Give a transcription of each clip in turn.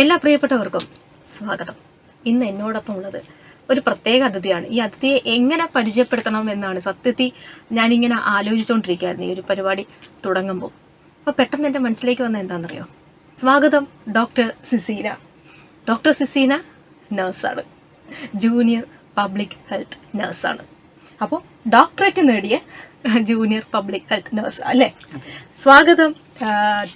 എല്ലാ പ്രിയപ്പെട്ടവർക്കും സ്വാഗതം. ഇന്ന് എന്നോടൊപ്പം ഉള്ളത് ഒരു പ്രത്യേക അതിഥിയാണ്. ഈ അതിഥിയെ എങ്ങനെ പരിചയപ്പെടുത്തണം എന്നാണ് സത്യത്തിൽ ഞാനിങ്ങനെ ആലോചിച്ചുകൊണ്ടിരിക്കുകയായിരുന്നു. ഈ ഒരു പരിപാടി തുടങ്ങുമ്പോൾ. അപ്പോൾ പെട്ടെന്ന് എന്റെ മനസ്സിലേക്ക് വന്ന എന്താണെന്നറിയോ? സ്വാഗതം ഡോക്ടർ സിസീന. ഡോക്ടർ സിസീന നഴ്സാണ്. ജൂനിയർ പബ്ലിക് ഹെൽത്ത് നഴ്സാണ്. അപ്പോൾ ഡോക്ടറേറ്റ് നേടിയ ജൂനിയർ പബ്ലിക് ഹെൽത്ത് നഴ്സ് അല്ലേ? സ്വാഗതം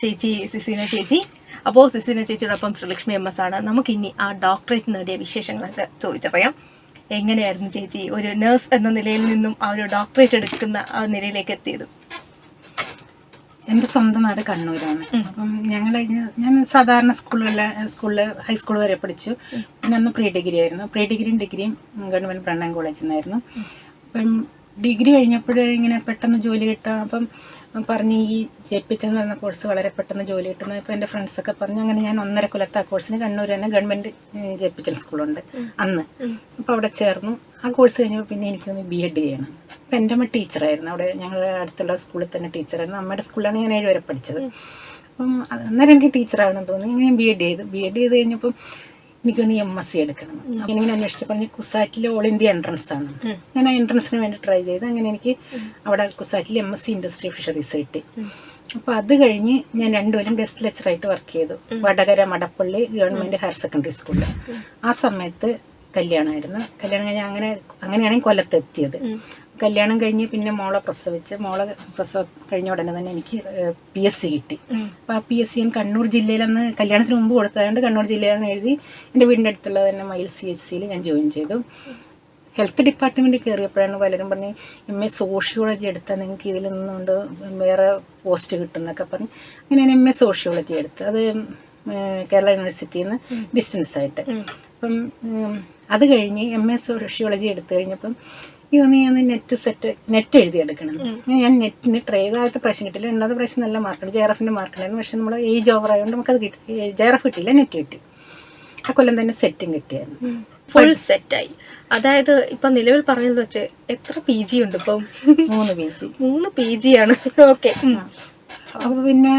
ചേച്ചി സിസീന ചേച്ചി. അപ്പോൾ സിസിന ചേച്ചിയോടൊപ്പം ശ്രീലക്ഷ്മി എം എസ് ആണ്. നമുക്കിനി ആ ഡോക്ടറേറ്റ് നേടിയ വിശേഷങ്ങളൊക്കെ ചോദിച്ചറിയാം എങ്ങനെയായിരുന്നു ചേച്ചി ഒരു നേഴ്സ് എന്ന നിലയിൽ നിന്നും ആ ഒരു ഡോക്ടറേറ്റ് എടുക്കുന്ന ആ നിലയിലേക്ക് എത്തിയത്? എന്റെ സ്വന്തം നാട് കണ്ണൂരാണ്. അപ്പം ഞങ്ങൾ ഞാൻ സാധാരണ സ്കൂളുകളിൽ സ്കൂളിൽ ഹൈസ്കൂൾ വരെ പഠിച്ചു. പിന്നെ അന്ന് പ്രീ ഡിഗ്രി ആയിരുന്നു. പ്രീ ഡിഗ്രിയും ഡിഗ്രിയും ഗവൺമെന്റ് ബ്രണ്ണൻ കോളേജിൽ നിന്നായിരുന്നു അപ്പം ഡിഗ്രി കഴിഞ്ഞപ്പോൾ ഇങ്ങനെ പെട്ടെന്ന് ജോലി കിട്ടാം. അപ്പം പറഞ്ഞ് ഈ ജയിപ്പിച്ചെന്ന് പറഞ്ഞ കോഴ്സ് വളരെ പെട്ടെന്ന് ജോലി കിട്ടുന്നത് ഇപ്പം എന്റെ ഫ്രണ്ട്സൊക്കെ പറഞ്ഞു അങ്ങനെ ഞാൻ ഒന്നര കൊല്ലത്തെ ആ കോഴ്സിന് കണ്ണൂർ തന്നെ ഗവൺമെന്റ് ജയിപ്പിച്ചൽ സ്കൂളുണ്ട് അന്ന്. അപ്പോൾ അവിടെ ചേർന്നു. ആ കോഴ്സ് കഴിഞ്ഞപ്പോൾ പിന്നെ എനിക്കൊന്ന് ബി എഡ് ചെയ്യണം. അപ്പം എന്റെ അമ്മ ടീച്ചറായിരുന്നു അവിടെ ഞങ്ങളുടെ അടുത്തുള്ള സ്കൂളിൽ തന്നെ ടീച്ചറായിരുന്നു അമ്മയുടെ സ്കൂളിലാണ് ഞാൻ ഏഴ് വരെ പഠിച്ചത്. അപ്പം അന്നേരം എനിക്ക് ടീച്ചറാവണം തോന്നി. ഞാൻ ബി എഡ് ചെയ്തു. ബി എഡ് ചെയ്ത് കഴിഞ്ഞപ്പം എനിക്കൊന്ന് എം എസ് സി എടുക്കണം. ഞാനിങ്ങനെ അന്വേഷിച്ചപ്പോൾ പറഞ്ഞ് കുസാറ്റിലെ ഓൾ ഇന്ത്യ എൻട്രൻസ് ആണ്. ഞാൻ ആ എൻട്രൻസിന് വേണ്ടി ട്രൈ ചെയ്ത് അങ്ങനെ എനിക്ക് അവിടെ കുസാറ്റിൽ M S C industry fisheries കിട്ടി. അപ്പോൾ അത് കഴിഞ്ഞ് ഞാൻ രണ്ടുപേരും ഗസ്റ്റ് ലെക്ചറായിട്ട് വർക്ക് ചെയ്തു. Vadakara Madappally government higher secondary സ്കൂളിൽ ആ സമയത്ത് കല്യാണമായിരുന്നു. കല്യാണം കഴിഞ്ഞാൽ അങ്ങനെ അങ്ങനെയാണ് കൊല്ലത്തെത്തിയത്. കല്യാണം കഴിഞ്ഞ് പിന്നെ മോളെ പ്രസവിച്ച് മോളെ പ്രസവ കഴിഞ്ഞ ഉടനെ തന്നെ എനിക്ക് പി എസ് സി കിട്ടി. അപ്പോൾ ആ പി എസ് സി ഞാൻ കണ്ണൂർ ജില്ലയിലന്ന് കല്യാണത്തിന് മുമ്പ് കൊടുത്തതുകൊണ്ട് കണ്ണൂർ ജില്ലയിലാണ് എഴുതി എന്റെ വീടിന്റെ അടുത്തുള്ള തന്നെ മയിൽ സി എസ് സിയിൽ ഞാൻ ജോയിൻ ചെയ്തു. ഹെൽത്ത് ഡിപ്പാർട്ട്മെന്റ് കയറിയപ്പോഴാണ് പലരും പറഞ്ഞ് എം എ സോഷ്യോളജി എടുത്താൽ നിങ്ങൾക്ക് ഇതിൽ നിന്നുകൊണ്ട് വേറെ പോസ്റ്റ് കിട്ടും എന്നൊക്കെ പറഞ്ഞ്. അങ്ങനെ ഞാൻ എം എ സോഷ്യോളജി എടുത്ത്. അത് കേരള യൂണിവേഴ്സിറ്റിയിൽ നിന്ന് ഡിസ്റ്റൻസ് ആയിട്ട് അപ്പം അത് കഴിഞ്ഞ് എം എ സോഷ്യോളജി എടുത്തു കഴിഞ്ഞപ്പം ഇതൊന്ന് ഞാൻ നെറ്റ് സെറ്റ് നെറ്റ് എഴുതിയെടുക്കണം. ഞാൻ നെറ്റിന് ട്രേ ചെയ്താലത്തെ പ്രശ്നം കിട്ടില്ല രണ്ടാമത്തെ പ്രശ്നം നല്ല മാർക്കുണ്ട് ജെ ആർ എഫിന്റെ മാർക്കുണ്ടായിരുന്നു പക്ഷെ നമ്മൾ ഏജ് ഓവർ ആയതുകൊണ്ട് നമുക്കത് കിട്ടി. ജെ ആർ എഫ് കിട്ടിയില്ല നെറ്റ് കിട്ടി. ആ കൊല്ലം തന്നെ സെറ്റും കിട്ടിയായിരുന്നു. ഫുൾ സെറ്റായി അതായത് ഇപ്പൊ നിലവിൽ പറഞ്ഞത് വെച്ച് എത്ര പി ജി ഉണ്ട് ഇപ്പം? മൂന്ന് പി ജി മൂന്ന് പി ജി ആണ്. ഓക്കെ അപ്പോൾ പിന്നെ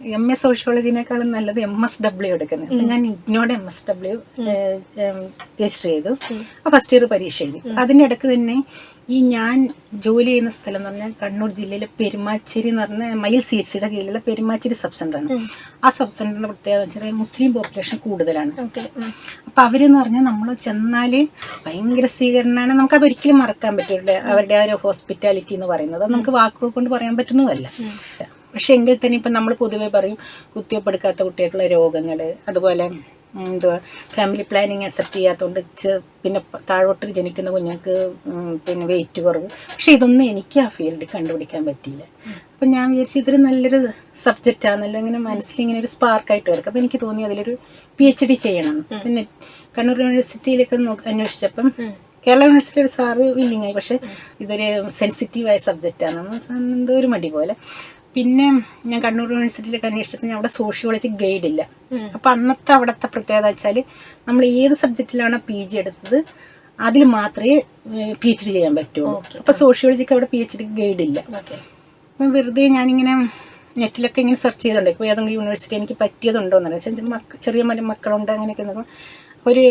എം എസ് സോഷ്യോളജിനേക്കാളും നല്ലത് എം എസ് ഡബ്ല്യു എടുക്കുന്നത്. ഞാൻ ഇഗ്നോഡ് എം എസ് ഡബ്ല്യു രജിസ്റ്റർ ചെയ്തു. ആ ഫസ്റ്റ് ഇയർ പരീക്ഷ എഴുതി. അതിനിടയ്ക്ക് തന്നെ ഈ ഞാൻ ജോലി ചെയ്യുന്ന സ്ഥലം എന്ന് പറഞ്ഞാൽ കണ്ണൂർ ജില്ലയിലെ പെരുമാച്ചേരി എന്ന് പറഞ്ഞ മയിൽ സി എസ് സിയുടെ കീഴിലുള്ള പെരുമാച്ചേരി സബ് സെന്ററാണ് ആ സബ് സെന്ററിന്റെ പ്രത്യേകത എന്ന് വെച്ചാൽ മുസ്ലിം പോപ്പുലേഷൻ കൂടുതലാണ്. ഓക്കെ. അപ്പൊ അവരെന്ന് പറഞ്ഞാൽ നമ്മൾ ചെന്നാൽ ഭയങ്കര സ്വീകരണമാണ്. നമുക്ക് അതൊരിക്കലും മറക്കാൻ പറ്റില്ല അവരുടെ ആ ഒരു ഹോസ്പിറ്റാലിറ്റി എന്ന് പറയുന്നത്. അത് നമുക്ക് വാക്കുകൾ കൊണ്ട് പറയാൻ പറ്റുന്നതല്ല. പക്ഷെ എങ്കിൽ തന്നെ ഇപ്പം നമ്മൾ പൊതുവെ പറയും കുത്തിവെപ്പെടുക്കാത്ത കുട്ടിയായിട്ടുള്ള രോഗങ്ങൾ അതുപോലെ എന്തുവാ ഫാമിലി പ്ലാനിങ് അക്സെപ്റ്റ് ചെയ്യാത്തതുകൊണ്ട് പിന്നെ താഴോട്ട് ജനിക്കുന്ന കുഞ്ഞുങ്ങൾക്ക് പിന്നെ വെയിറ്റ് കുറവ്. പക്ഷെ ഇതൊന്നും എനിക്ക് ആ ഫീൽഡിൽ കണ്ടുപിടിക്കാൻ പറ്റിയില്ല. അപ്പം ഞാൻ വിചാരിച്ചു ഇതൊരു നല്ലൊരു സബ്ജക്റ്റ് ആണല്ലോ ഇങ്ങനെ മനസ്സിൽ ഇങ്ങനെ ഒരു സ്പാർക്കായിട്ട് കിടക്കും അപ്പം എനിക്ക് തോന്നി അതിലൊരു പി എച്ച് ഡി ചെയ്യണം പിന്നെ കണ്ണൂർ യൂണിവേഴ്സിറ്റിയിലൊക്കെ അന്വേഷിച്ചപ്പം കേരള യൂണിവേഴ്സിറ്റി ഒരു സാറ് വില്ലിങ്ങായി പക്ഷെ ഇതൊരു സെൻസിറ്റീവായ സബ്ജക്റ്റ് ആണെന്ന് എന്തോ ഒരു മടി പോലെ. പിന്നെ ഞാൻ കണ്ണൂർ യൂണിവേഴ്സിറ്റിയിലൊക്കെ അന്വേഷിച്ചപ്പോൾ ഞാൻ അവിടെ സോഷ്യോളജി ഗൈഡ് ഇല്ല. അപ്പം അന്നത്തെ അവിടുത്തെ പ്രത്യേകത വെച്ചാൽ നമ്മൾ ഏത് സബ്ജക്റ്റിലാണ് പി ജി എടുത്തത്? അതിൽ മാത്രമേ പി എച്ച് ഡി ചെയ്യാൻ പറ്റുള്ളൂ അപ്പം സോഷ്യോളജിക്ക് അവിടെ പി എച്ച് ഡി ഗൈഡ് ഇല്ല. ഓക്കെ അപ്പം വെറുതെ ഞാനിങ്ങനെ നെറ്റിലൊക്കെ ഇങ്ങനെ സെർച്ച് ചെയ്തിട്ടുണ്ട് ഇപ്പോൾ ഏതെങ്കിലും യൂണിവേഴ്സിറ്റി എനിക്ക് പറ്റിയതുണ്ടോ എന്ന് വെച്ചാൽ മക്ക ചെറിയ മല മക്കളുണ്ട് അങ്ങനെയൊക്കെ ഒരു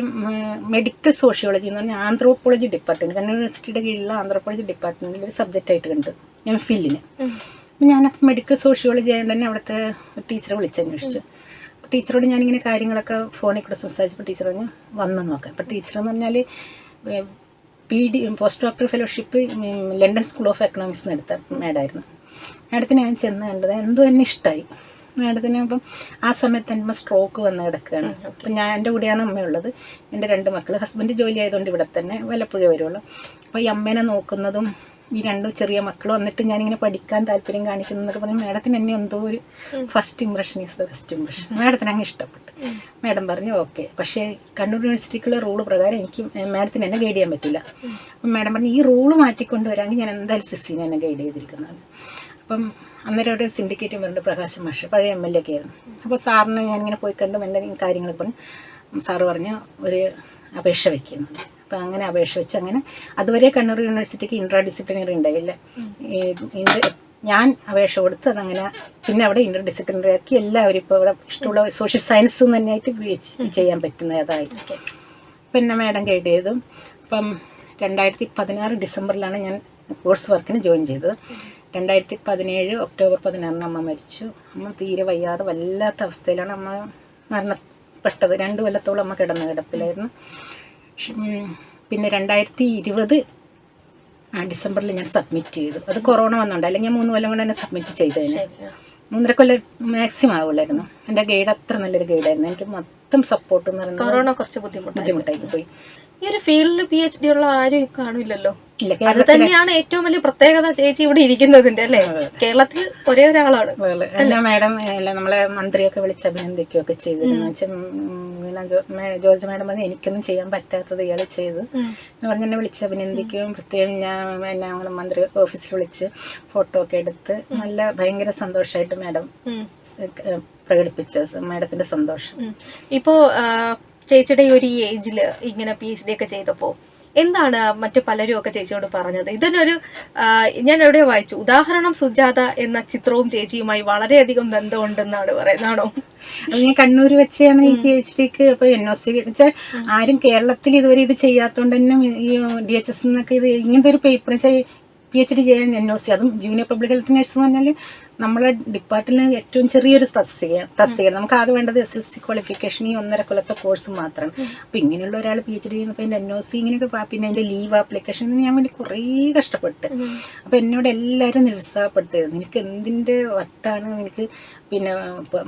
മെഡിക്കൽ സോഷ്യോളജി എന്ന് പറഞ്ഞാൽ ആന്ത്രോപ്പോളജി ഡിപ്പാർട്ട്മെന്റ് കണ്ണൂർ യൂണിവേഴ്സിറ്റിയുടെ കീഴിലുള്ള ആന്ത്രോപ്പോളജി ഡിപ്പാർട്ട്മെന്റിൽ ഒരു സബ്ജക്റ്റ് ആയിട്ട് കണ്ടു. ഞാൻ ഫില്ലിന് അപ്പം ഞാൻ മെഡിക്കൽ സോഷ്യോളജി ആയതുകൊണ്ട് തന്നെ അവിടുത്തെ ടീച്ചറെ വിളിച്ചന്വേഷിച്ചു അപ്പോൾ ടീച്ചറോട് ഞാനിങ്ങനെ കാര്യങ്ങളൊക്കെ ഫോണിൽ കൂടെ സംസാരിച്ചപ്പോൾ ടീച്ചർ പറഞ്ഞു വന്നു നോക്കാം. അപ്പോൾ ടീച്ചർ എന്ന് പറഞ്ഞാൽ P D post doctor fellowship London school of economics എടുത്ത മേഡായിരുന്നു മേഡത്തിന് ഞാൻ ചെന്ന് കണ്ടത് എന്തോ എന്നെ ഇഷ്ടമായി മേഡത്തിന് അപ്പം ആ സമയത്ത് എന്റെ സ്ട്രോക്ക് വന്ന് കിടക്കുകയാണ്. അപ്പം ഞാൻ എന്റെ കൂടെയാണ് അമ്മയുള്ളത് എന്റെ രണ്ട് മക്കൾ ഹസ്ബൻഡ് ജോലി ആയതുകൊണ്ട് ഇവിടെ തന്നെ വല്ലപ്പോഴേ വരുള്ളൂ അപ്പോൾ ഈ അമ്മേനെ നോക്കുന്നതും ഈ രണ്ട് ചെറിയ മക്കൾ വന്നിട്ട് ഞാനിങ്ങനെ പഠിക്കാൻ താല്പര്യം കാണിക്കുന്നു എന്നൊക്കെ പറഞ്ഞു മാഡത്തിന് എന്നെ എന്തോ ഒരു first impression is the first impression മാഡത്തിന് അങ്ങ് ഇഷ്ടപ്പെട്ടു. മാഡം പറഞ്ഞു ഓക്കെ പക്ഷേ കണ്ണൂർ യൂണിവേഴ്സിറ്റിക്കുള്ള റൂൾ പ്രകാരം എനിക്ക് മാഡത്തിന് എന്നെ ഗൈഡ് ചെയ്യാൻ പറ്റില്ല. അപ്പം മാഡം പറഞ്ഞു ഈ റൂൾ മാറ്റിക്കൊണ്ട് വരാമെങ്കിൽ ഞാൻ എന്തായാലും സിസ്സിനെ എന്നെ ഗൈഡ് ചെയ്തിരിക്കുന്നത് അപ്പം അന്നേരം അവിടെ സിൻഡിക്കേറ്റ് മെമ്പറുണ്ട് പ്രകാശ് മാഷ് പഴയ എം എൽ എ ഒക്കെ ആയിരുന്നു. അപ്പോൾ സാറിന് ഞാനിങ്ങനെ പോയി കണ്ടും എന്തെങ്കിലും കാര്യങ്ങളൊക്കെ പറഞ്ഞു സാറ് പറഞ്ഞു ഒരു അപേക്ഷ വയ്ക്കുന്നു അപ്പം അങ്ങനെ അപേക്ഷ വെച്ച് അങ്ങനെ അതുവരെ കണ്ണൂർ യൂണിവേഴ്സിറ്റിക്ക് ഇൻട്രാ ഡിസിപ്ലിനറി ഉണ്ടായില്ല ഞാൻ അപേക്ഷ കൊടുത്ത് അതങ്ങനെ പിന്നെ അവിടെ ഇന്റർ ഡിസിപ്ലിനറി ആക്കി എല്ലാവരും ഇപ്പോൾ ഇവിടെ ഇഷ്ടമുള്ള സോഷ്യൽ സയൻസ് തന്നെയായിട്ട് PhD ചെയ്യാൻ പറ്റുന്നതായി പിന്നെ മാഡം ഗൈഡ് ചെയ്തു. അപ്പം രണ്ടായിരത്തി പതിനാറ് ഡിസംബറിലാണ് ഞാൻ കോഴ്സ് വർക്കിന് ജോയിൻ ചെയ്തത്. രണ്ടായിരത്തി പതിനേഴ് ഒക്ടോബർ പതിനാറിന് അമ്മ മരിച്ചു. അമ്മ തീരെ വയ്യാതെ വല്ലാത്ത അവസ്ഥയിലാണ് അമ്മ മരണപ്പെട്ടത്. രണ്ട് കൊല്ലത്തോളം അമ്മ കിടന്ന കിടപ്പിലായിരുന്നു. പിന്നെ രണ്ടായിരത്തി ഇരുപത് ഡിസംബറിൽ ഞാൻ സബ്മിറ്റ് ചെയ്തു. അത് കൊറോണ വന്നുണ്ട് അല്ലെങ്കിൽ മൂന്ന് കൊല്ലം കൊണ്ട് തന്നെ സബ്മിറ്റ് ചെയ്തതിന് മൂന്നര കൊല്ലം മാക്സിമം ആവുള്ളായിരുന്നു. എന്റെ ഗൈഡ് അത്ര നല്ലൊരു ഗൈഡായിരുന്നു എനിക്ക് മൊത്തം സപ്പോർട്ട് എന്ന് പറയുന്നത് കൊറോണ കുറച്ച് ബുദ്ധിമുട്ട് ബുദ്ധിമുട്ടായി പോയി. ഈ ഒരു ഫീൽഡിൽ പി എച്ച് ഡി ഉള്ള ആരും കാണില്ലല്ലോ. അത് തന്നെയാണ് ഏറ്റവും വലിയ പ്രത്യേകത ചേച്ചി ഇവിടെ ഇരിക്കുന്നതിന്റെ അല്ലേ? കേരളത്തിൽ ഒരേ ഒരാളാണ്. അല്ല? മാഡം അല്ല നമ്മളെ മന്ത്രിയൊക്കെ വിളിച്ച് അഭിനന്ദിക്കുകയൊക്കെ ചെയ്തിരുന്നു. ജോർജ് മാഡം പറഞ്ഞു എനിക്കൊന്നും ചെയ്യാൻ പറ്റാത്തത് ഇയാൾ ചെയ്തു. എന്ന് പറഞ്ഞ് എന്നെ വിളിച്ച് അഭിനന്ദിക്കുകയും പ്രത്യേകം ഞാൻ എന്നെ ഞങ്ങൾ മന്ത്രി ഓഫീസിൽ വിളിച്ച് ഫോട്ടോ ഒക്കെ എടുത്ത് നല്ല ഭയങ്കര സന്തോഷമായിട്ട് മാഡം. പ്രകടിപ്പിച്ച മാഡത്തിന്റെ സന്തോഷം. ഇപ്പോ ചേച്ചിയുടെ ഒരു ഏജിൽ ഇങ്ങനെ പി എച്ച് ഡി ഒക്കെ ചെയ്തപ്പോൾ എന്താണ് മറ്റു പലരും ഒക്കെ ചേച്ചിയോട് പറഞ്ഞത്? ഇതിനൊരു ഞാൻ എവിടെ വായിച്ചു. ഉദാഹരണം സുജാത എന്ന ചിത്രവും ചേച്ചിയുമായി വളരെയധികം ബന്ധമുണ്ടെന്നാണ് പറയുന്നതാണോ? അത് ഞാൻ കണ്ണൂർ വെച്ചാണ് ഈ പി എച്ച് ഡിക്ക് ഇപ്പൊ എൻ ഒ സി വെച്ചാൽ ആരും കേരളത്തിൽ ഇതുവരെ ഇത് ചെയ്യാത്തോണ്ട് തന്നെ ഈ ഡി എച്ച് എസ് എന്നൊക്കെ ഇത് ഇങ്ങനത്തെ ഒരു പേപ്പർ വെച്ചാൽ പി എച്ച് ഡി ചെയ്യാൻ എൻ ഒ സി അതും ജൂനിയർ പബ്ലിക് ഹെൽത്ത് നഴ്സ് എന്ന് പറഞ്ഞാൽ നമ്മുടെ ഡിപ്പാർട്ട്മെന്റിൽ ഏറ്റവും ചെറിയൊരു തസ്തിക തസ്തികയാണ്. നമുക്ക് ആകെ വേണ്ടത് എസ് എൽ സി ക്വാളിഫിക്കേഷൻ ഈ ഒന്നര കൊല്ലത്തെ കോഴ്സ് മാത്രമാണ് അപ്പോൾ ഇങ്ങനെയുള്ള ഒരാൾ പി എച്ച് ഡി ചെയ്യുന്നപ്പോൾ എന്റെ എൻ ഒ സി ഇങ്ങനെയൊക്കെ പിന്നെ അതിന്റെ ലീവ് ആപ്ലിക്കേഷൻ ഞാൻ വേണ്ടി കുറേ കഷ്ടപ്പെട്ട്. അപ്പോൾ എന്നോട് എല്ലാവരും നിരുത്സാഹപ്പെടുത്തരുത് നിനക്ക് എന്തിന്റെ വട്ടാണ്? നിനക്ക് പിന്നെ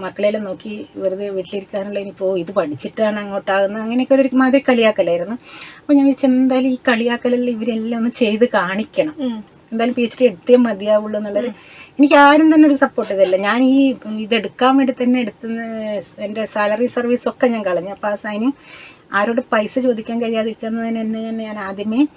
മക്കളെല്ലാം നോക്കി വെറുതെ വീട്ടിലിരിക്കാനുള്ള ഇനിയിപ്പോൾ ഇത് പഠിച്ചിട്ടാണ് അങ്ങോട്ടാകുന്നത്. അങ്ങനെയൊക്കെ ഒരു മാതിരി കളിയാക്കലായിരുന്നു. അപ്പോൾ ഞാൻ വിചാരിച്ചു ഈ കളിയാക്കലെല്ലാം ഇവരെല്ലാം ഒന്ന് ചെയ്ത് കാണിക്കണം. എന്തായാലും പി എച്ച് ഡി എടുത്തേ മതിയാവുള്ളൂ എന്നുള്ളൊരു എനിക്ക് ആരും തന്നെ ഒരു സപ്പോർട്ട് ചെയ്തില്ല. ഞാൻ ഈ ഇതെടുക്കാൻ വേണ്ടി തന്നെ എടുത്ത എന്റെ സാലറി സർവീസ് ഒക്കെ ഞാൻ കളഞ്ഞു. അപ്പോൾ ആ അതിന് ആരോട് പൈസ ചോദിക്കാൻ കഴിയാതിരിക്കുന്നതിന് തന്നെ ഞാൻ- ഞാൻ ആദ്യമേ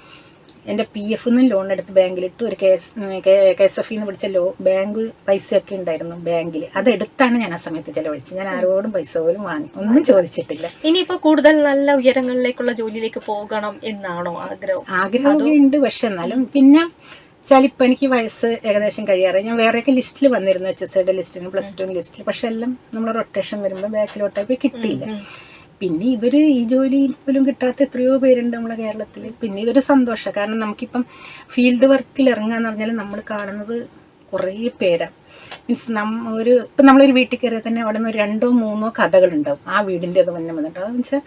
എന്റെ പി എഫിൽ നിന്ന് ലോൺ എടുത്ത് ബാങ്കിലിട്ട് ഒരു K S K S F എന്ന് പിടിച്ച ലോ ബാങ്ക് പൈസയൊക്കെ ഉണ്ടായിരുന്നു ബാങ്കിൽ അതെടുത്താണ് ഞാൻ ആ സമയത്ത് ചിലവഴിച്ചത്. ഞാൻ ആരോടും പൈസ പോലും വാങ്ങി ഒന്നും ചോദിച്ചിട്ടില്ല. ഇനിയിപ്പോൾ കൂടുതൽ നല്ല ഉയരങ്ങളിലേക്കുള്ള ജോലിയിലേക്ക് പോകണം എന്നാണോ ആഗ്രഹം? ആഗ്രഹമൊക്കെ ഉണ്ട്. പക്ഷെ എന്നാലും പിന്നെ വെച്ചാൽ ഇപ്പം എനിക്ക് വയസ്സ് ഏകദേശം കഴിയാറ് ഞാൻ വേറെയൊക്കെ ലിസ്റ്റിൽ വന്നിരുന്നു എച്ച് എസ് ഐയുടെ ലിസ്റ്റിന് പ്ലസ് ടു ലിസ്റ്റിൽ പക്ഷെ എല്ലാം നമ്മൾ റൊട്ടേഷൻ വരുമ്പോൾ ബാക്കിലോട്ടായി കിട്ടിയില്ല. പിന്നെ ഇതൊരു ഈ ജോലി പോലും കിട്ടാത്ത എത്രയോ പേരുണ്ട് നമ്മളെ കേരളത്തിൽ പിന്നെ ഇതൊരു സന്തോഷമാണ് കാരണം നമുക്കിപ്പം ഫീൽഡ് വർക്കിൽ ഇറങ്ങാന്ന് പറഞ്ഞാൽ നമ്മൾ കാണുന്നത് കുറേ പേരാണ് മീൻസ് നമ്മ ഒരു ഇപ്പം നമ്മളൊരു വീട്ടിൽ കയറിയാൽ തന്നെ അവിടെ നിന്ന് രണ്ടോ മൂന്നോ കഥകളുണ്ടാവും. ആ വീടിന്റെ അത് മുന്നേ വന്നിട്ട്. അതെന്ന് വെച്ചാൽ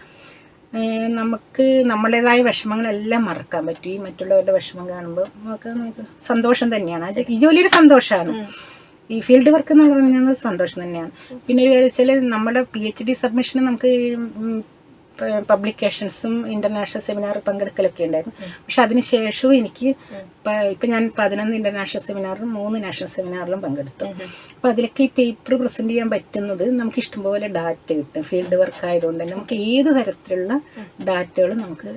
നമുക്ക് നമ്മുടേതായ വിഷമങ്ങളെല്ലാം മറക്കാൻ പറ്റും. ഈ മറ്റുള്ളവരുടെ വിഷമം കാണുമ്പോൾ നമുക്ക് സന്തോഷം തന്നെയാണ്. അത് ഈ ജോലിയിൽ സന്തോഷമാണ് ഈ ഫീൽഡ് വർക്ക് എന്ന് പറഞ്ഞാൽ സന്തോഷം തന്നെയാണ്. പിന്നെ ഒരു കാര്യം വെച്ചാൽ നമ്മുടെ പി എച്ച് ഡി സബ്മിഷന് നമുക്ക് പബ്ലിക്കേഷൻസും ഇന്റർനാഷണൽ സെമിനാറിൽ പങ്കെടുക്കലൊക്കെ ഉണ്ടായിരുന്നു. പക്ഷെ അതിനുശേഷവും എനിക്ക് ഇപ്പം ഞാൻ പതിനൊന്ന് ഇന്റർനാഷണൽ സെമിനാറിലും മൂന്ന് നാഷണൽ സെമിനാറിലും പങ്കെടുത്തു. അപ്പൊ അതിലൊക്കെ ഈ പേപ്പർ പ്രസന്റ് ചെയ്യാൻ പറ്റുന്നത് നമുക്ക് ഇഷ്ടംപോലെ ഡാറ്റ കിട്ടും. ഫീൽഡ് വർക്ക് ആയതുകൊണ്ട് തന്നെ നമുക്ക് ഏത് തരത്തിലുള്ള ഡാറ്റകളും നമുക്ക്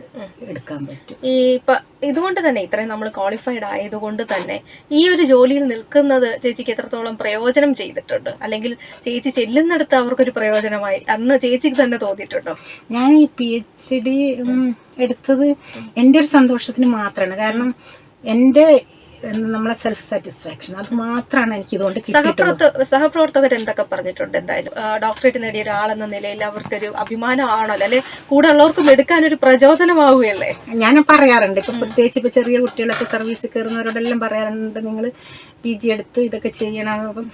എടുക്കാൻ പറ്റും. ഈ ഇപ്പൊ ഇതുകൊണ്ട് തന്നെ ഇത്രയും നമ്മൾ ക്വാളിഫൈഡ് ആയതുകൊണ്ട് തന്നെ ഈ ഒരു ജോലിയിൽ നിൽക്കുന്നത് ചേച്ചിക്ക് എത്രത്തോളം പ്രയോജനം ചെയ്തിട്ടുണ്ട്? അല്ലെങ്കിൽ ചേച്ചി ചെല്ലുന്നിടത്ത് അവർക്കൊരു പ്രയോജനമായി? അന്ന് ചേച്ചിക്ക് തന്നെ തോന്നിയിട്ടുണ്ടോ? ഞാൻ ഈ പി എച്ച് ഡി എടുത്തത് എന്റെ ഒരു സന്തോഷത്തിന് മാത്രമാണ് കാരണം എന്റെ നമ്മളെ സെൽഫ് സാറ്റിസ്ഫാക്ഷൻ അത് മാത്രമാണ് എനിക്ക് ഇതുകൊണ്ട് സഹപ്രവർത്തകർ എന്തൊക്കെ പറഞ്ഞിട്ടുണ്ട് എന്തായാലും? ഡോക്ടറേറ്റ് നേടിയ ഒരാളെന്ന നിലയിൽ അവർക്കൊരു അഭിമാനമാണല്ലോ അല്ലെ? കൂടെ ഉള്ളവർക്കും എടുക്കാൻ ഒരു പ്രചോദനമാവുകയല്ലേ? ഞാൻ പറയാറുണ്ട്. ഇപ്പൊ പ്രത്യേകിച്ച് ഇപ്പൊ ചെറിയ കുട്ടികളൊക്കെ സർവീസ് കയറുന്നവരോടെല്ലാം പറയാറുണ്ട് നിങ്ങൾ പി ജി എടുത്ത് ഇതൊക്കെ ചെയ്യണം. അപ്പം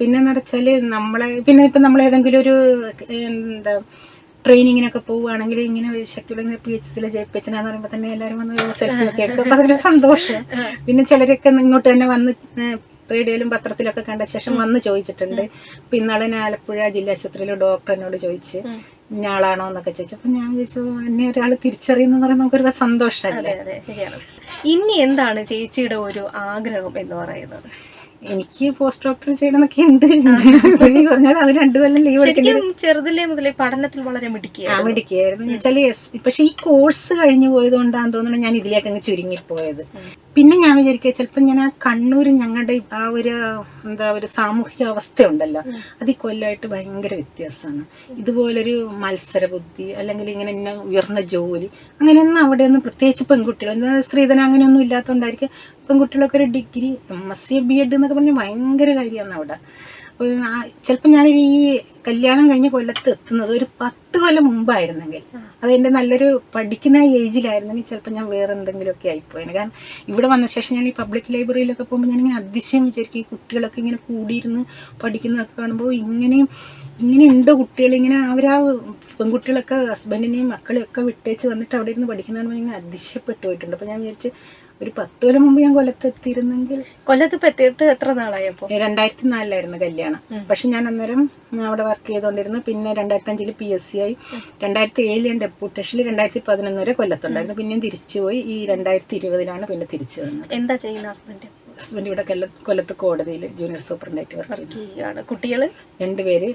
പിന്നെ എന്ന് നമ്മളെ പിന്നെ ഇപ്പൊ നമ്മൾ ഏതെങ്കിലും ഒരു എന്താ ട്രെയിനിങ്ങിനൊക്കെ പോവുകയാണെങ്കിൽ ഇങ്ങനെ ശക്തിയുള്ള ഇങ്ങനെ പി എച്ച് സിയിലെ ജയിപ്പിച്ചെന്ന് പറയുമ്പോൾ തന്നെ എല്ലാവരും വന്ന് സെൽഫി ഒക്കെ എടുക്കും. അപ്പം അതൊരു സന്തോഷം. പിന്നെ ചിലരൊക്കെ ഇങ്ങോട്ട് തന്നെ വന്ന് റേഡിയോയിലും പത്രത്തിലൊക്കെ കണ്ട ശേഷം വന്ന് ചോദിച്ചിട്ടുണ്ട്. അപ്പം ഇന്നാളെ ഞാൻ ആലപ്പുഴ ജില്ലാ ആശുപത്രിയിലെ ഡോക്ടർ എന്നോട് ചോദിച്ച് ഇന്നയാളാണോ എന്നൊക്കെ ചോദിച്ചു. അപ്പൊ ഞാൻ ചോദിച്ചു എന്നെ ഒരാൾ തിരിച്ചറിയുന്ന പറയുന്നത് നമുക്കൊരു സന്തോഷമല്ലേ? ഇനി എന്താണ് ചേച്ചിയുടെ ഒരു ആഗ്രഹം എന്ന് പറയുന്നത്? എനിക്ക് പോസ്റ്റ് ഡോക്ടർ ചെയ്യണമെന്നൊക്കെ ഉണ്ട്. പറഞ്ഞാൽ അത് രണ്ടു കൊല്ലം ലീവ് ചെറുതല്ലേ ചെറുതിലേ മുതലേ പഠനത്തിൽ വളരെ മിടുക്കിയായിരുന്നു. ആ മിടിക്കായിരുന്നു വെച്ചാൽ പക്ഷെ ഈ കോഴ്സ് കഴിഞ്ഞു പോയത് കൊണ്ടാന്ന് തോന്നുന്നു ഞാൻ ഇതിലേക്ക് അങ്ങ് ചുരുങ്ങിപ്പോയത്. പിന്നെ ഞാൻ വിചാരിക്കുക ചിലപ്പോൾ ഞാൻ ആ കണ്ണൂർ ഞങ്ങളുടെ ആ ഒരു എന്താ ഒരു സാമൂഹിക അവസ്ഥയുണ്ടല്ലോ. അത് ഈ കൊല്ലമായിട്ട് ഭയങ്കര വ്യത്യാസമാണ്. ഇതുപോലൊരു മത്സര ബുദ്ധി അല്ലെങ്കിൽ ഇങ്ങനെ ഇന്ന ഉയർന്ന ജോലി അങ്ങനെയൊന്നും അവിടെയൊന്നും പ്രത്യേകിച്ച് പെൺകുട്ടികൾ എന്താ സ്ത്രീധനം അങ്ങനെയൊന്നും ഇല്ലാത്തതുകൊണ്ടായിരിക്കും പെൺകുട്ടികളൊക്കെ ഒരു degree M S C B Ed എന്നൊക്കെ പറഞ്ഞ് ഭയങ്കര കാര്യമാണ് അവിടെ. ചിലപ്പോൾ ഞാൻ ഈ കല്യാണം കഴിഞ്ഞ് കൊല്ലത്ത് എത്തുന്നത് ഒരു പത്ത് കൊല്ലം മുമ്പായിരുന്നെങ്കിൽ. അത് എന്റെ നല്ലൊരു പഠിക്കുന്ന ഏജിലായിരുന്നെങ്കിൽ ചിലപ്പോൾ ഞാൻ വേറെ എന്തെങ്കിലുമൊക്കെ ആയിപ്പോയേനെ. കാരണം ഇവിടെ വന്ന ശേഷം ഞാൻ ഈ പബ്ലിക് ലൈബ്രറിയിലൊക്കെ പോകുമ്പോൾ ഞാനിങ്ങനെ അതിശയം വിചാരിക്കും ഈ കുട്ടികളൊക്കെ ഇങ്ങനെ കൂടിയിരുന്ന് പഠിക്കുന്നതൊക്കെ കാണുമ്പോൾ ഇങ്ങനെയും ഇങ്ങനെ ഉണ്ടോ കുട്ടികൾ ഇങ്ങനെ അവരാ പെൺകുട്ടികളൊക്കെ ഹസ്ബൻഡിനെയും മക്കളെയൊക്കെ വിട്ടേച്ച് വന്നിട്ട് അവിടെ ഇരുന്ന് പഠിക്കുന്നതാണ് ഇങ്ങനെ അതിശയപ്പെട്ടു പോയിട്ടുണ്ട്. അപ്പോൾ ഞാൻ വിചാരിച്ച് ഒരു പത്ത് കൊല്ലം മുമ്പ് ഞാൻ കൊല്ലത്ത് എത്തിയിരുന്നെങ്കിൽ കൊല്ലത്ത് ഇപ്പൊ എത്തിയിട്ട് എത്ര നാളായപ്പോ രണ്ടായിരത്തി നാലിലായിരുന്നു കല്യാണം. പക്ഷെ ഞാൻ അന്നേരം അവിടെ വർക്ക് ചെയ്തുകൊണ്ടിരുന്നു പിന്നെ രണ്ടായിരത്തി അഞ്ചിൽ പി എസ് സി ആയി. രണ്ടായിരത്തി ഏഴിൽ ഞാൻ ഡെപ്യൂട്ടേഷനിൽ രണ്ടായിരത്തി പതിനൊന്ന് വരെ കൊല്ലത്തുണ്ടായിരുന്നു. പിന്നെയും തിരിച്ചുപോയി ഈ രണ്ടായിരത്തി ഇരുപതിലാണ് പിന്നെ തിരിച്ചു വന്നത്. എന്താ ചെയ്യുന്ന ഹസ്ബൻഡ് ഹസ്ബൻഡ് ഇവിടെ കൊല്ല കൊല്ലത്ത് കോടതിയിൽ ജൂനിയർ സൂപ്രണ്ടായിട്ട് വർക്ക് ചെയ്യുകയാണ് കുട്ടികൾ? രണ്ടുപേര്.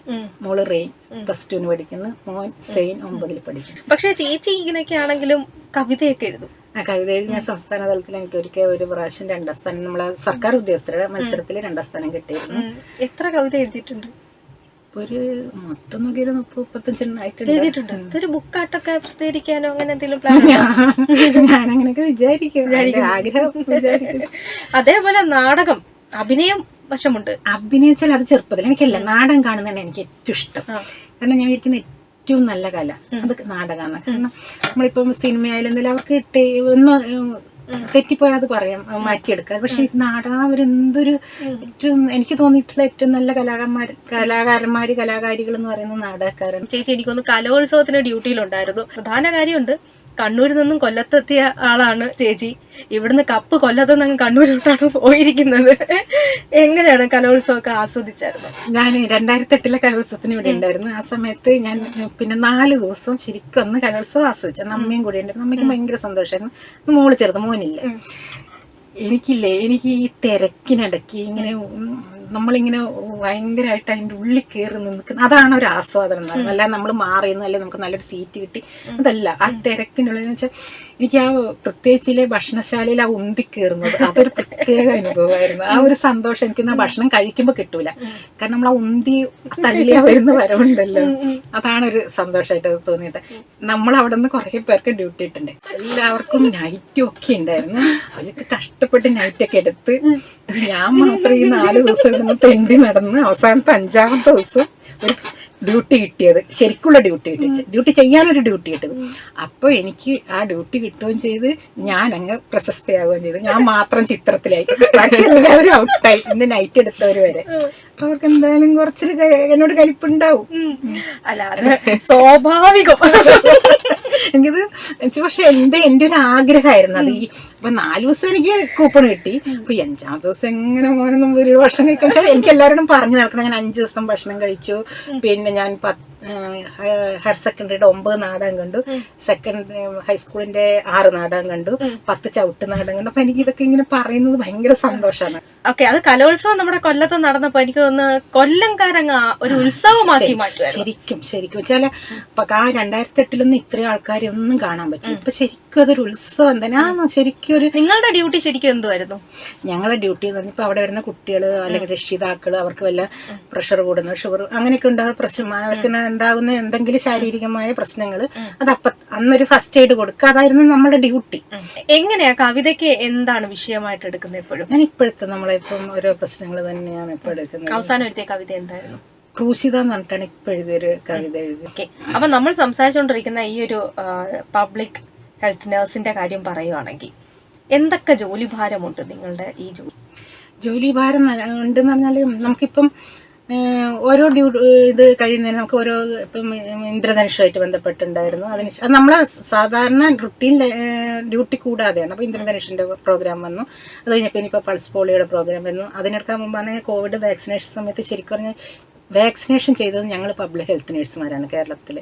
മോൾ റെയിൻ പ്ലസ് ടുവിന് പഠിക്കുന്നു. മോൻ സെയിൻ ഒമ്പതിൽ പഠിക്കുന്നു. പക്ഷെ ചേച്ചി ഇങ്ങനെയൊക്കെ ആണെങ്കിലും കവിതയൊക്കെ എഴുതും. ആ കവിത എഴുതി ഞാൻ സംസ്ഥാന തലത്തിൽ എനിക്ക് ഒരിക്കൽ ഒരു പ്രാവശ്യം രണ്ടാം സ്ഥാനം നമ്മളെ സർക്കാർ ഉദ്യോഗസ്ഥരുടെ മത്സരത്തിൽ രണ്ടാം സ്ഥാനം കിട്ടിയിരുന്നു. എത്ര കവിത എഴുതിയിട്ടുണ്ട്? ഒരു മൊത്തം നോക്കിയൊരു മുപ്പത് മുപ്പത്തഞ്ചെണ്ണായിട്ടുണ്ട് എഴുതിയിട്ടുണ്ട്. ഇതൊരു ബുക്കായിട്ടൊക്കെ പ്രസിദ്ധീകരിക്കാനോ അങ്ങനെ എന്തെങ്കിലും പ്ലാൻ ഞാൻ അങ്ങനെയൊക്കെ വിചാരിക്കും. ആഗ്രഹം വിചാരിക്കും. അതേപോലെ നാടകം അഭിനയം വശമുണ്ട്. അഭിനയിച്ചാൽ അത് ചെറുപ്പത്തിൽ എനിക്കല്ല നാടകം കാണുന്നതാണ് എനിക്ക് ഏറ്റവും ഇഷ്ടം. കാരണം ഞാൻ വിചാരിക്കുന്ന ഏറ്റവും നല്ല കല. അത് നാടകമാണ് കാരണം നമ്മളിപ്പം സിനിമയായാലും എന്തെങ്കിലും അവർക്ക് കിട്ടി ഒന്ന് തെറ്റിപ്പോയാൽ അത് പറയാം മാറ്റിയെടുക്കാം പക്ഷെ ഈ നാടകം അവരെന്തൊരു ഏറ്റവും എനിക്ക് തോന്നിയിട്ടുള്ള ഏറ്റവും നല്ല കലാകാരന്മാർ കലാകാരന്മാര് കലാകാരികൾ എന്ന് പറയുന്ന നാടകക്കാരാണ് ചേച്ചി എനിക്കൊന്ന് കലോത്സവത്തിന് ഡ്യൂട്ടിയിലുണ്ടായിരുന്നു. പ്രധാന കാര്യമുണ്ട് കണ്ണൂരിൽ നിന്നും കൊല്ലത്തെത്തിയ ആളാണ് ചേച്ചി. ഇവിടുന്ന് കപ്പ് കൊല്ലത്ത് നിന്ന് കണ്ണൂരിലോട്ടാണ് പോയിരിക്കുന്നത്. എങ്ങനെയാണ് കലോത്സവമൊക്കെ ആസ്വദിച്ചായിരുന്നു ഞാൻ രണ്ടായിരത്തി എട്ടിലെ കലോത്സവത്തിന് ഇവിടെ ഉണ്ടായിരുന്നു. ആ സമയത്ത് ഞാൻ പിന്നെ നാല് ദിവസം ശരിക്കും അന്ന് കലോത്സവം ആസ്വദിച്ചു. അമ്മയും കൂടെ ഉണ്ടായിരുന്നു. അമ്മയ്ക്ക് ഭയങ്കര സന്തോഷമായിരുന്നു മോൾ ചെറുത് മോനില്ല. എനിക്കില്ലേ എനിക്ക് ഈ തിരക്കിനിടയ്ക്ക് ഇങ്ങനെ നമ്മളിങ്ങനെ ഭയങ്കരമായിട്ട് അതിന്റെ ഉള്ളിൽ കയറി നിൽക്കുന്ന അതാണ് ഒരു ആസ്വാദനം എന്ന് പറയുന്നത്. അല്ലാതെ നമ്മൾ മാറിയെന്ന് അല്ലെങ്കിൽ നമുക്ക് നല്ലൊരു സീറ്റ് കിട്ടി. അതല്ല ആ തിരക്കിന്റെ എന്ന് വെച്ചാൽ എനിക്ക് ആ പ്രത്യേകിച്ചിലെ ഭക്ഷണശാലയിൽ ആ ഉന്തി കയറുന്നത് അതൊരു പ്രത്യേക അനുഭവമായിരുന്നു. ആ ഒരു സന്തോഷം എനിക്ക് ആ ഭക്ഷണം കഴിക്കുമ്പോൾ കിട്ടൂല. കാരണം നമ്മൾ ആ ഉന്തി തള്ളി വരുന്ന വരവുണ്ടല്ലോ. അതാണ് ഒരു സന്തോഷമായിട്ട് തോന്നിയത്. നമ്മൾ അവിടെ നിന്ന് കുറേ പേർക്ക് ഡ്യൂട്ടി ഇട്ടുണ്ട് എല്ലാവർക്കും നൈറ്റും ഒക്കെ ഉണ്ടായിരുന്നു. അവർക്ക് കഷ്ടപ്പെട്ട് നൈറ്റൊക്കെ എടുത്ത് ഞാൻ മാത്രം ഈ നാല് ദിവസം ഇവിടുന്ന് തെണ്ടി നടന്ന് അവസാനത്തെ അഞ്ചാമത്തെ ദിവസം ഒരു ഡ്യൂട്ടി കിട്ടിയത്. ശരിക്കുള്ള ഡ്യൂട്ടി കിട്ടി. ഡ്യൂട്ടി ചെയ്യാനൊരു ഡ്യൂട്ടി കിട്ടിയത്. അപ്പോൾ എനിക്ക് ആ ഡ്യൂട്ടി കിട്ടുകയും ചെയ്ത് ഞാൻ അങ്ങ് പ്രശസ്തയാവുകയും ചെയ്തു. ഞാൻ മാത്രം ചിത്രത്തിലായി. ബാക്കി എല്ലാവരും ഔട്ടായി ഇന്ന് നൈറ്റ് എടുത്തവർ വരെ. അവർക്ക് എന്തായാലും കുറച്ചൊരു എന്നോട് കലിപ്പുണ്ടാവും അല്ലാതെ സ്വാഭാവികം. എനിക്കത് പക്ഷെ എന്റെ എന്റെ ഒരു ആഗ്രഹമായിരുന്നു അത് ഈ ഇപ്പൊ നാല് ദിവസം എനിക്ക് കൂപ്പൺ കിട്ടി. അപ്പൊ അഞ്ചാം അഞ്ചാമത്തെ ദിവസം എങ്ങനെ മോനൊന്നും ഒരു ഭക്ഷണം കഴിക്കാൻ എനിക്ക് എല്ലാവരോടും പറഞ്ഞു നടക്കണം. ഞാൻ അഞ്ച് ദിവസം ഭക്ഷണം കഴിച്ചു. പിന്നെ ഞാൻ പത്ത് ഹയർ സെക്കൻഡറിയുടെ ഒമ്പത് നാടകം കണ്ടു. സെക്കൻഡ് ഹൈസ്കൂളിന്റെ ആറ് നാടകം കണ്ടു. പത്ത് ചവിട്ട് നാടകം കണ്ടു. അപ്പൊ എനിക്ക് ഇതൊക്കെ ഇങ്ങനെ പറയുന്നത് ഭയങ്കര സന്തോഷമാണ്. ഓക്കെ അത് കലോത്സവം നമ്മുടെ കൊല്ലത്ത് നടന്നപ്പോ എനിക്ക് ഒന്ന് കൊല്ലംകാരങ്ങ ഒരു ഉത്സവമാക്കി ശരിക്കും ശരിക്കും. വെച്ചാൽ ഇപ്പൊ ആ രണ്ടായിരത്തി എട്ടിലൊന്നും ഇത്രയും ആൾക്കാരെ ഒന്നും കാണാൻ പറ്റും ഇപ്പൊ ശരിക്കും അതൊരു ഉത്സവം തന്നെ. ആ ശരിക്കും ഒരു നിങ്ങളുടെ ഡ്യൂട്ടി ശരിക്കും എന്തുമായിരുന്നു ഞങ്ങളുടെ ഡ്യൂട്ടി എന്ന് പറഞ്ഞാൽ അവിടെ വരുന്ന കുട്ടികൾ അല്ലെങ്കിൽ രക്ഷിതാക്കൾ അവർക്ക് വല്ല പ്രഷർ കൂടുന്നു ഷുഗർ അങ്ങനെയൊക്കെ ഉണ്ടാകുന്ന പ്രശ്നം അവർക്ക് എന്താകുന്ന എന്തെങ്കിലും ശാരീരികമായ പ്രശ്നങ്ങൾ അത് അപ്പ അന്നൊരു ഫസ്റ്റ് എയ്ഡ് കൊടുക്കുക. അതായിരുന്നു നമ്മുടെ ഡ്യൂട്ടി. എങ്ങനെയാ കവിതയ്ക്ക് എന്താണ് വിഷയമായിട്ട് എടുക്കുന്നത് എപ്പോഴും? ഞാൻ ഇപ്പോഴത്തെ നമ്മളിപ്പം ഓരോ പ്രശ്നങ്ങൾ തന്നെയാണ് ഇപ്പൊ എടുക്കുന്നത്. അവസാനം എഴുതിയ കവിത എന്തായിരുന്നു? ക്രൂശിത എന്ന് പറഞ്ഞിട്ടാണ് ഇപ്പൊ എഴുതിയൊരു കവിത എഴുതി അപ്പൊ നമ്മൾ സംസാരിച്ചുകൊണ്ടിരിക്കുന്ന ഈ ഒരു പബ്ലിക് ഹെൽത്ത് നേഴ്സിന്റെ കാര്യം പറയുവാണെങ്കിൽ എന്തൊക്കെ ജോലി ഭാരമുണ്ട് നിങ്ങളുടെ ഈ ജോലി ജോലി ഭാരം ഉണ്ടെന്ന് പറഞ്ഞാൽ നമുക്കിപ്പം ഓരോ ഡ്യൂട്ടി ഇത് കഴിയുന്നതിന് നമുക്ക് ഓരോ ഇപ്പം ഇന്ദ്രധനുഷുമായിട്ട് ബന്ധപ്പെട്ടുണ്ടായിരുന്നു. അതിന് അത് നമ്മളെ സാധാരണ റുട്ടീൻ ഡ്യൂട്ടി കൂടാതെയാണ്. അപ്പോൾ ഇന്ദ്രധനുഷിന്റെ പ്രോഗ്രാം വന്നു. അത് കഴിഞ്ഞപ്പോൾ ഇനിയിപ്പോൾ പൾസ് പോളിയോയുടെ പ്രോഗ്രാം വന്നു. അതിനെടുക്കാൻ മുമ്പാണെങ്കിൽ കോവിഡ് വാക്സിനേഷൻ സമയത്ത് ശരിക്കും പറഞ്ഞാൽ വാക്സിനേഷൻ ചെയ്തത് ഞങ്ങൾ പബ്ലിക് ഹെൽത്ത് നേഴ്സുമാരാണ് കേരളത്തിൽ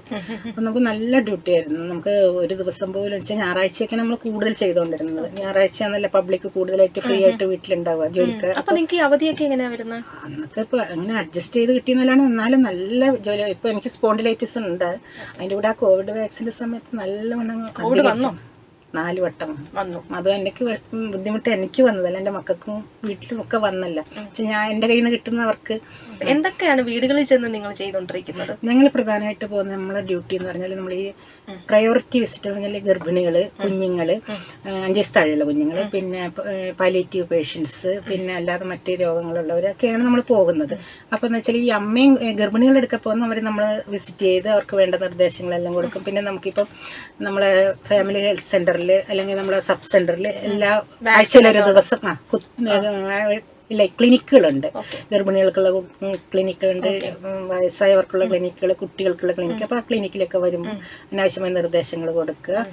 അപ്പം നമുക്ക് നല്ല ഡ്യൂട്ടി ആയിരുന്നു. നമുക്ക് ഒരു ദിവസം പോലും വെച്ചാൽ ഞായറാഴ്ചയൊക്കെ നമ്മൾ കൂടുതൽ ചെയ്തുകൊണ്ടിരുന്നത് ഞായറാഴ്ച എന്നല്ല പബ്ലിക് കൂടുതലായിട്ട് ഫ്രീ ആയിട്ട് വീട്ടിലുണ്ടാവുക ജോലിക്ക്. അപ്പൊ നിങ്ങൾക്ക് അവധിയൊക്കെ എങ്ങനെയാ വരുന്നത് അന്നൊക്കെ ഇപ്പൊ അങ്ങനെ അഡ്ജസ്റ്റ് ചെയ്ത് കിട്ടിയെന്നല്ലാണ് എന്നാലും നല്ല ജോലി. ഇപ്പൊ എനിക്ക് സ്പോണ്ടിലൈറ്റിസ് ഉണ്ട്. അതിന്റെ കൂടെ ആ കോവിഡ് വാക്സിന്റെ സമയത്ത് നല്ലവണ്ണം? നാല് വട്ടം വന്നു. അത് എനിക്ക് ബുദ്ധിമുട്ട് എനിക്ക് വന്നതല്ല എന്റെ മക്കൾക്കും വീട്ടിലും ഒക്കെ വന്നല്ല. ഞാൻ എന്റെ കയ്യിൽ നിന്ന് കിട്ടുന്നവർക്ക് എന്തൊക്കെയാണ് വീടുകളിൽ ചെന്ന് നിങ്ങൾ ചെയ്തുകൊണ്ടിരിക്കുന്നത് ഞങ്ങൾ പ്രധാനമായിട്ട് പോകുന്ന നമ്മളെ ഡ്യൂട്ടി എന്ന് പറഞ്ഞാൽ നമ്മൾ ഈ പ്രയോറിറ്റി വിസിറ്റ് എന്ന് പറഞ്ഞാൽ ഗർഭിണികൾ കുഞ്ഞുങ്ങൾ അഞ്ച് വയസ്സ് താഴെയുള്ള കുഞ്ഞുങ്ങൾ പിന്നെ പാലിയേറ്റീവ് പേഷ്യൻസ് പിന്നെ അല്ലാതെ മറ്റ് രോഗങ്ങളുള്ളവരൊക്കെയാണ് നമ്മൾ പോകുന്നത്. അപ്പോൾ എന്ന് വെച്ചാൽ ഈ അമ്മയും ഗർഭിണികളുടെ അടുക്ക പോകുന്ന അവർ നമ്മൾ വിസിറ്റ് ചെയ്ത് അവർക്ക് വേണ്ട നിർദ്ദേശങ്ങളെല്ലാം കൊടുക്കും. പിന്നെ നമുക്കിപ്പം നമ്മളെ ഫാമിലി ഹെൽത്ത് സെന്ററിൽ അല്ലെങ്കിൽ നമ്മുടെ സബ് സെന്ററിൽ എല്ലാ ആഴ്ചയിലൊരു ദിവസം ആ ഇല്ല ക്ലിനിക്കുകളുണ്ട്. ഗർഭിണികൾക്കുള്ള ക്ലിനിക്കുകളുണ്ട് വയസ്സായവർക്കുള്ള ക്ലിനിക്കുകൾ കുട്ടികൾക്കുള്ള ക്ലിനിക്ക്. അപ്പോൾ ആ ക്ലിനിക്കിലൊക്കെ വരുമ്പോൾ അനാവശ്യമായ നിർദ്ദേശങ്ങൾ കൊടുക്കുക.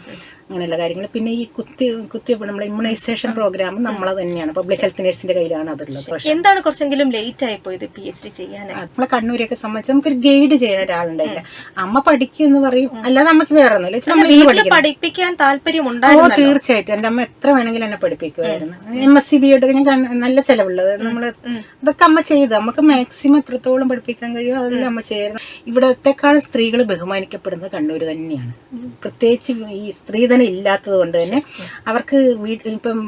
അങ്ങനെയുള്ള കാര്യങ്ങൾ. പിന്നെ ഈ കുത്തി കുത്തിവെപ്പ് നമ്മളെ ഇമ്മ്യൂണൈസേഷൻ പ്രോഗ്രാം നമ്മളെ തന്നെയാണ്. പബ്ലിക് ഹെൽത്ത് നേഴ്സിന്റെ കയ്യിലാണ് അതുള്ളത്. എന്താണ് കുറച്ചെങ്കിലും ലേറ്റ് ആയി പോയത് പി എച്ച് ഡി ചെയ്യാൻ നമ്മളെ കണ്ണൂരൊക്കെ സംബന്ധിച്ച് നമുക്കൊരു ഗൈഡ് ചെയ്യുന്ന ഒരാളുണ്ടായില്ല. അമ്മ പഠിക്കും എന്ന് പറയും അല്ലാതെ നമുക്ക് വേറെ ഒന്നുമില്ല. പഠിപ്പിക്കാൻ താല്പര്യം ഉണ്ടായിരുന്നു തീർച്ചയായിട്ടും. എന്റെ അമ്മ എത്ര വേണമെങ്കിലും എന്നെ പഠിപ്പിക്കുമായിരുന്നു. എം എസ് സി ബി ഒക്കെ ഞാൻ കണ്ട- നല്ല അതായത് നമ്മൾ അതൊക്കെ അമ്മ ചെയ്ത് നമുക്ക് മാക്സിമം എത്രത്തോളം പഠിപ്പിക്കാൻ കഴിയുമോ അതെല്ലാം അമ്മ ചെയ്യുന്നത് ഇവിടത്തെക്കാൾ സ്ത്രീകൾ ബഹുമാനിക്കപ്പെടുന്നത് കണ്ണൂർ തന്നെയാണ്. പ്രത്യേകിച്ച് ഈ സ്ത്രീധനം ഇല്ലാത്തത് കൊണ്ട് തന്നെ അവർക്ക് വീട്ടിൽ ഇപ്പം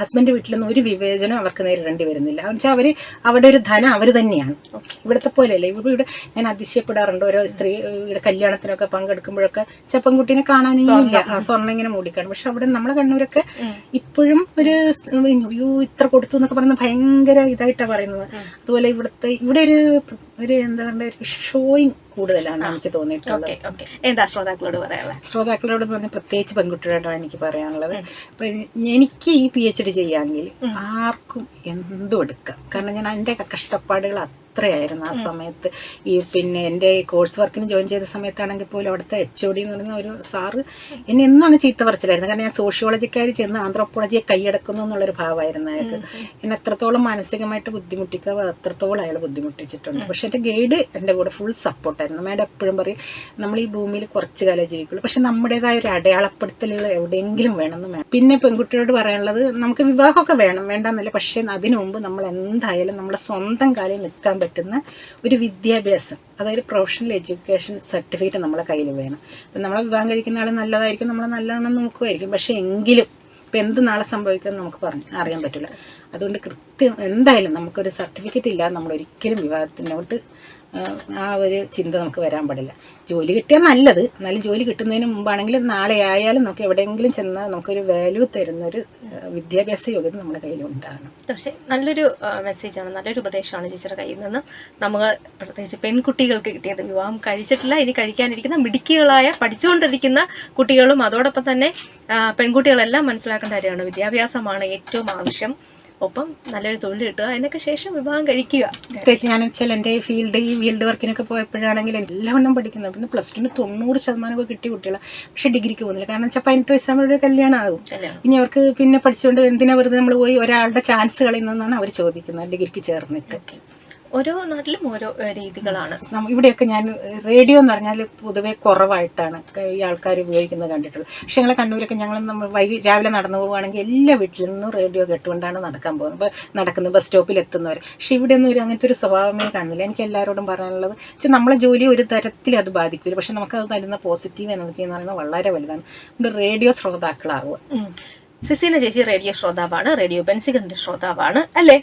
ഹസ്ബൻഡ് വീട്ടിലൊന്നും ഒരു വിവേചനം അവർക്ക് നേരിടേണ്ടി വരുന്നില്ല. വെച്ചാൽ അവർ അവിടെ ഒരു ധനം അവർ തന്നെയാണ്. ഇവിടുത്തെ പോലെയല്ല. ഇവിടെ ഇവിടെ ഞാൻ അതിശയപ്പെടാറുണ്ട്. ഓരോ സ്ത്രീ ഇവിടെ കല്യാണത്തിനൊക്കെ പങ്കെടുക്കുമ്പോഴൊക്കെ ചെപ്പൻകുട്ടീനെ കുട്ടീനെ കാണാനില്ല സ്വർണം. ഇങ്ങനെ മൂടിക്കാണ്. പക്ഷെ അവിടെ നമ്മളെ കണ്ണൂരൊക്കെ ഇപ്പോഴും ഒരു അയ്യോ ഇത്ര കൊടുത്തു എന്നൊക്കെ പറയുന്നത് ഭയങ്കര ഇതായിട്ടാണ് പറയുന്നത്. അതുപോലെ ഇവിടുത്തെ ഇവിടെ ഒരു ഒരു എന്താ പറയുക ഒരു ഷോയിങ് കൂടുതലാണ് എനിക്ക് തോന്നിയിട്ടുള്ളത്. എന്താ ശ്രോതാക്കളോട് പറയാനുള്ളത്? ശ്രോതാക്കളോട് തന്നെ പ്രത്യേകിച്ച് പെൺകുട്ടികളോടാണ് എനിക്ക് പറയാനുള്ളത്. അപ്പൊ എനിക്ക് ഈ പി എച്ച് ഡി ചെയ്യാമെങ്കിൽ ആർക്കും എന്തും എടുക്കാം. കാരണം ഞാൻ എന്റെ കഷ്ടപ്പാടുകൾ അത്രയായിരുന്നു ആ സമയത്ത്. ഈ പിന്നെ എന്റെ കോഴ്സ് വർക്കിന് ജോയിൻ ചെയ്ത സമയത്താണെങ്കിൽ പോലും അവിടുത്തെ എച്ച് ഒ ഡി എന്ന് പറയുന്ന ഒരു സാറ് എന്നെ എന്നും അങ്ങ് ചീത്ത പറിച്ചിലായിരുന്നു. കാരണം ഞാൻ സോഷ്യോളജിക്കാർ ചെന്ന് ആന്ത്രോപ്പോളജിയെ കൈയടക്കുന്നു എന്നുള്ളൊരു ഭാവമായിരുന്നു അയാൾക്ക്. എന്നെ എത്രത്തോളം മാനസികമായിട്ട് ബുദ്ധിമുട്ടിക്കുക അത്രത്തോളം അയാൾ ബുദ്ധിമുട്ടിച്ചിട്ടുണ്ട്. പക്ഷെ എന്റെ ഗൈഡ് എന്റെ കൂടെ ഫുൾ സപ്പോർട്ടായിരുന്നു മാഡം എപ്പോഴും പറയും നമ്മൾ ഈ ഭൂമിയിൽ കുറച്ച് കാലം ജീവിക്കുള്ളൂ. പക്ഷെ നമ്മുടേതായ ഒരു അടയാളപ്പെടുത്തലുകൾ എവിടെയെങ്കിലും വേണമെന്ന് വേണം പിന്നെ പെൺകുട്ടിയോട് പറയാനുള്ളത് നമുക്ക് വിവാഹമൊക്കെ വേണം വേണ്ടെന്നല്ല. പക്ഷേ അതിനു മുമ്പ് നമ്മൾ എന്തായാലും നമ്മുടെ സ്വന്തം കാലിൽ നിൽക്കാൻ പറ്റുന്ന ഒരു വിദ്യാഭ്യാസം അതായത് പ്രൊഫഷണൽ എഡ്യൂക്കേഷൻ സർട്ടിഫിക്കറ്റ് നമ്മളെ കയ്യിൽ വേണം. ഇപ്പം നമ്മളെ വിവാഹം കഴിക്കുന്ന ആൾ നല്ലതായിരിക്കും നമ്മൾ നല്ലതാണെന്ന് നോക്കുമായിരിക്കും പക്ഷേ എങ്കിലും ഇപ്പം എന്ത് നാളെ സംഭവിക്കുമെന്ന് നമുക്ക് പറഞ്ഞ് അറിയാൻ പറ്റില്ല. അതുകൊണ്ട് കൃത്യം എന്തായാലും നമുക്കൊരു സർട്ടിഫിക്കറ്റ് ഇല്ലാതെ നമ്മൾ ഒരിക്കലും വിവാഹത്തിനോട്ട് ആ, ഒരു ചിന്ത നമുക്ക് വരാൻ പാടില്ല. ജോലി കിട്ടിയാൽ നല്ലത്. എന്നാലും ജോലി കിട്ടുന്നതിന് മുമ്പാണെങ്കിൽ നാളെ ആയാലും നമുക്ക് എവിടെയെങ്കിലും ചെന്നാൽ നമുക്കൊരു വാല്യൂ തരുന്ന ഒരു വിദ്യാഭ്യാസ യോഗ്യത നമ്മുടെ കയ്യിൽ ഉണ്ടാകണം. പക്ഷേ നല്ലൊരു മെസ്സേജാണ് നല്ലൊരു ഉപദേശമാണ് ചേച്ചിയുടെ കയ്യിൽ നിന്ന് നമ്മൾ പ്രത്യേകിച്ച് പെൺകുട്ടികൾക്ക് കിട്ടിയത്. വിവാഹം കഴിച്ചിട്ടില്ല ഇനി കഴിക്കാനിരിക്കുന്ന മിടുക്കികളായ പഠിച്ചുകൊണ്ടിരിക്കുന്ന കുട്ടികളും അതോടൊപ്പം തന്നെ പെൺകുട്ടികളെല്ലാം മനസ്സിലാക്കേണ്ട കാര്യമാണ്. വിദ്യാഭ്യാസമാണ് ഏറ്റവും ആവശ്യം. ഒപ്പം നല്ലൊരു തൊഴിൽ കിട്ടുക. അതിനൊക്കെ ശേഷം വിവാഹം കഴിക്കുക. പ്രത്യേകിച്ച് ഞാൻ വെച്ചാൽ എന്റെ ഫീൽഡ് ഈ ഫീൽഡ് വർക്കിനൊക്കെ പോയപ്പോഴാണെങ്കിൽ എല്ലാവണ്ണം പഠിക്കുന്നത് പിന്നെ പ്ലസ് ടുന് തൊണ്ണൂറ് ശതമാനമൊക്കെ കിട്ടിയ കുട്ടികളാണ് പക്ഷെ ഡിഗ്രിക്ക് പോകുന്നില്ല. കാരണം വെച്ചാൽ പതിനെട്ട് വയസ്സാകുമ്പോൾ ഒരു കല്യാണം. ആകും. ഇനി അവർക്ക് പിന്നെ പഠിച്ചുകൊണ്ട് എന്തിനാ വെറുതെ നമ്മൾ പോയി ഒരാളുടെ ചാൻസ് കളയുന്നതെന്നാണ് അവർ ചോദിക്കുന്നത് ഡിഗ്രിക്ക് ചേർന്നിട്ട്. ഓരോ നാട്ടിലും ഓരോ രീതികളാണ്. ഇവിടെയൊക്കെ ഞാൻ റേഡിയോ എന്ന് പറഞ്ഞാൽ പൊതുവെ കുറവായിട്ടാണ് ഈ ആൾക്കാർ ഉപയോഗിക്കുന്നത് കണ്ടിട്ടുള്ളത്. പക്ഷെ ഞങ്ങളെ കണ്ണൂരൊക്കെ ഞങ്ങൾ നമ്മൾ വൈകി രാവിലെ നടന്നു പോവുകയാണെങ്കിൽ എല്ലാ വീട്ടിൽ നിന്നും റേഡിയോ കേട്ടുകൊണ്ടാണ് നടക്കാൻ പോകുന്നത്. നടക്കുന്നത് ബസ് സ്റ്റോപ്പിൽ എത്തുന്നവർ. പക്ഷെ ഇവിടെ ഒന്നും ഒരു അങ്ങനത്തെ ഒരു സ്വഭാവമേ കാണുന്നില്ല. എനിക്ക് എല്ലാവരോടും പറയാനുള്ളത് പക്ഷെ നമ്മളെ ജോലി ഒരു തരത്തിൽ അത് ബാധിക്കില്ല പക്ഷെ നമുക്കത് തരുന്ന പോസിറ്റീവ് എനർജി എന്ന് പറയുന്നത് വളരെ വലുതാണ്. നമ്മുടെ റേഡിയോ ശ്രോതാക്കളാവുക. സിസീന ചേച്ചി റേഡിയോ ശ്രോതാവാണ് റേഡിയോ ബെൻസികന്റെ ശ്രോതാവാണ് അല്ലേ?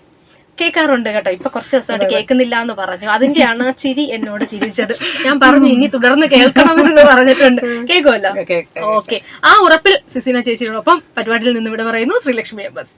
കേൾക്കാറുണ്ട് കേട്ടോ. ഇപ്പൊ കുറച്ച് ദിവസമായിട്ട് കേൾക്കുന്നില്ല എന്ന് പറഞ്ഞു. അതിന്റെയാണ് ചിരി എന്നോട് ചിരിച്ചത്. ഞാൻ പറഞ്ഞു ഇനി തുടർന്ന് കേൾക്കണമെന്ന് പറഞ്ഞിട്ടുണ്ട്. കേൾക്കുമല്ലോ? കേൾക്കാം. ഓക്കെ. ആ ഉറപ്പിൽ സിസീന ചേച്ചിയോടൊപ്പം പരിപാടിയിൽ നിന്ന് ഇവിടെ പറയുന്നു ശ്രീലക്ഷ്മി അബ്ബസ് എസ്.